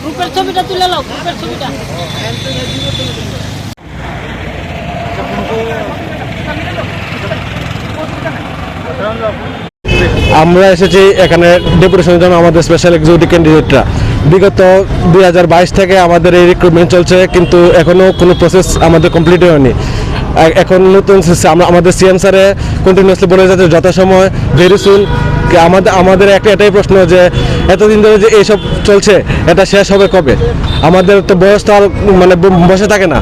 গ্রুপের ছবিটা তুলে গ্রুপের ছবিটা। আমরা এসেছি এখানে ডেপুটেশনের জন্য আমাদের স্পেশাল এক্সিকিউটিভ ক্যান্ডিডেটরা বিগত দুই হাজার বাইশ থেকে আমাদের এই রিক্রুটমেন্ট চলছে, কিন্তু এখনও কোনো প্রসেস আমাদের কমপ্লিট হয়নি। এখন নতুন আমরা- আমাদের সিএম স্যারে কন্টিনিউসলি বলে যাচ্ছে, যথাসময় ভেরি সুন আমাদের আমাদের একটা এটাই প্রশ্ন যে এতদিন ধরে যে এইসব চলছে, এটা শেষ হবে কবে? আমাদের তো বয়স তো আর মানে বসে থাকে না।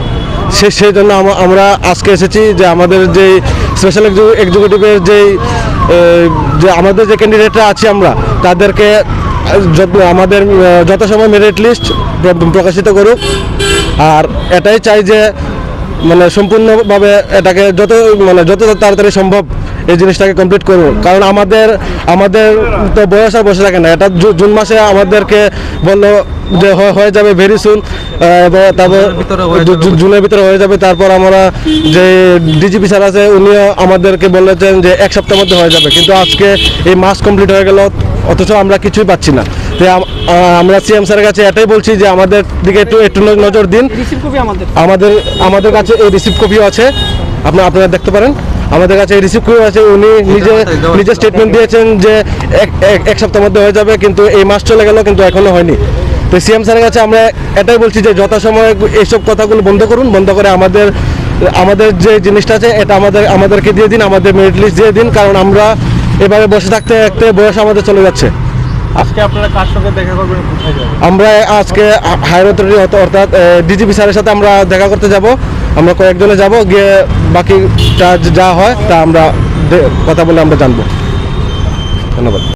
সে সেই জন্য আমরা আজকে এসেছি যে আমাদের যেই স্পেশাল এক্সিকিউটিভের যেই যে আমাদের যে ক্যান্ডিডেটরা আছি আমরা, তাদেরকে আমাদের যথাসময় মেরিট লিস্ট প্রকাশিত করুক, আর এটাই চাই যে মানে সম্পূর্ণভাবে এটাকে যত মানে যত তাড়াতাড়ি সম্ভব এই জিনিসটাকে কমপ্লিট করব। কারণ আমাদের আমাদের তো বয়স আর বসে থাকে না। এটা জুন মাসে আমাদেরকে বলল যে হয়ে যাবে ভেরি সুন তারপর জুনের ভিতরে হয়ে যাবে। তারপর আমরা যে ডিজিপি স্যার আছে উনিও আমাদেরকে বলেছেন যে এক সপ্তাহের মধ্যে হয়ে যাবে। কিন্তু আজকে এই মাস কমপ্লিট হয়ে গেল অথচ আমরা কিছুই পাচ্ছি না। আমরা সিএম স্যারের কাছে এটাই বলছি যে আমাদের দিকে একটু একটু নজর দিন। আমাদের। আমাদের আমাদের কাছে এই রিসিভ কপিও আছে। আপনারা আপনারা দেখতে পারেন। আমাদের কাছে এই রিসিভ কপি আছে উনি নিজে নিজে স্টেটমেন্ট দিয়েছেন যে এক এক- এক সপ্তাহের মধ্যে হয়ে যাবে কিন্তু এই মাস চলে গেল কিন্তু এখনও হয়নি। তো সিএম স্যারের কাছে আমরা এটাই বলছি যে যথাসময়ে এইসব কথাগুলো বন্ধ করুন বন্ধ করে আমাদের আমাদের যে জিনিসটা আছে এটা আমাদের আমাদেরকে দিয়ে দিন আমাদের মেরিট লিস্ট দিয়ে দিন কারণ আমরা এভাবে বসে থাকতে থাকতে বয়স আমাদের চলে যাচ্ছে। আজকে আপনারা কার সঙ্গে দেখা করবেন কোথায় যাবেন? আমরা আজকে হায়ার অথরিটি অর্থাৎ ডিজিপি স্যারের সাথে আমরা দেখা করতে যাব। আমরা কয়েকজনে যাব, গিয়ে বাকিটা যা হয় তা আমরা কথা বলে আমরা জানব। ধন্যবাদ।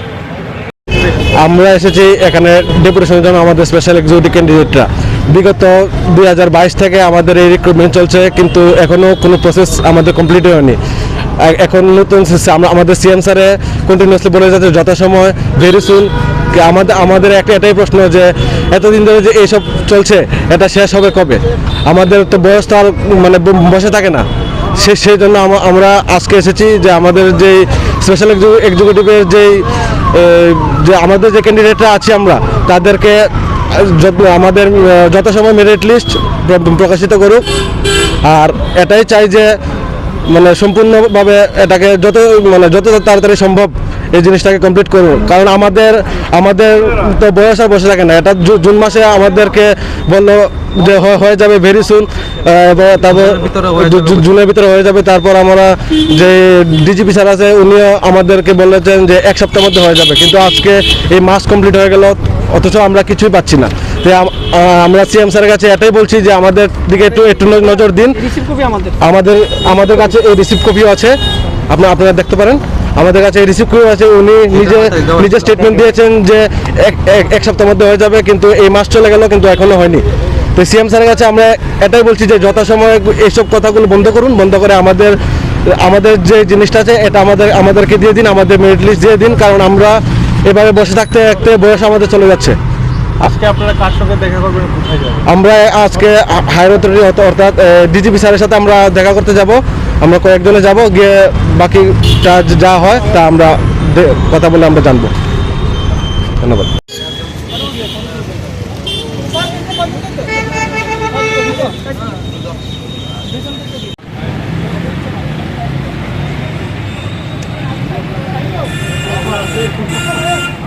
আমরা এসেছি এখানে ডেপুটেশনের জন্য আমাদের স্পেশাল এক্সিকিউটিভ ক্যান্ডিডেটরা বিগত দুই হাজার বাইশ থেকে আমাদের এই রিক্রুটমেন্ট চলছে, কিন্তু এখনও কোনো প্রসেস আমাদের কমপ্লিট হয়নি। এখন নতুন আমরা- আমাদের সিএম স্যারে কন্টিনিউসলি বলে যাচ্ছে, যথাসময় ভেরি সুন আমাদের আমাদের একটা এটাই প্রশ্ন যে, এতদিন ধরে যে এইসব চলছে, এটা শেষ হবে কবে? আমাদের তো বয়স তো আর মানে বসে থাকে না। সে সেই জন্য আমরা আজকে এসেছি যে আমাদের যেই স্পেশাল এক্সিকিউটিভের যেই যে আমাদের যে ক্যান্ডিডেটরা আছি আমরা, তাদেরকে আমাদের যথাসময় মেরিট লিস্ট প্রকাশিত করুক, আর এটাই চাই যে মানে সম্পূর্ণভাবে এটাকে যত মানে যত তাড়াতাড়ি সম্ভব এই জিনিসটাকে কমপ্লিট করব। কারণ আমাদের আমাদের তো বয়স আর বসে থাকে না। এটা জুন মাসে আমাদেরকে বলল যে হয়ে যাবে ভেরি সুন তারপর জুনের ভিতরে হয়ে যাবে। তারপর আমরা যে ডিজিপি স্যার আছে উনিও আমাদেরকে বলেছেন যে এক সপ্তাহের মধ্যে হয়ে যাবে। কিন্তু আজকে এই মাস কমপ্লিট হয়ে গেল অথচ আমরা কিছুই পাচ্ছি না। আমরা সিএম স্যারের কাছে এটাই বলছি যে আমাদের দিকে একটু একটু নজর দিন। আমাদের। আমাদের আমাদের কাছে এই রিসিভ কপিও আছে। আপনারা আপনারা দেখতে পারেন। আমাদের কাছে রিসিভ করে আছে উনি নিজে নিজে স্টেটমেন্ট দিয়েছেন যে এক এক- এক সপ্তাহের মধ্যে হয়ে যাবে কিন্তু এই মাস চলে গেল কিন্তু এখনও হয়নি। তো সিএম স্যারের কাছে আমরা এটাই বলছি যে যথাসময়ে এইসব কথাগুলো বন্ধ করুন বন্ধ করে আমাদের আমাদের যে জিনিসটা আছে এটা আমাদের আমাদেরকে দিয়ে দিন আমাদের মেরিট লিস্ট দিয়ে দিন কারণ আমরা এভাবে বসে থাকতে থাকতে বয়স আমাদের চলে যাচ্ছে। আজকে আপনারা কার দেখা করবেন আমরা আজকে হায়ার অথরিটি অর্থাৎ ডিজিপি স্যারের সাথে আমরা দেখা করতে যাব। আমরা কয়েকজনে যাব, গিয়ে বাকিটা যা হয় তা আমরা কথা বলে আমরা জানব। ধন্যবাদ।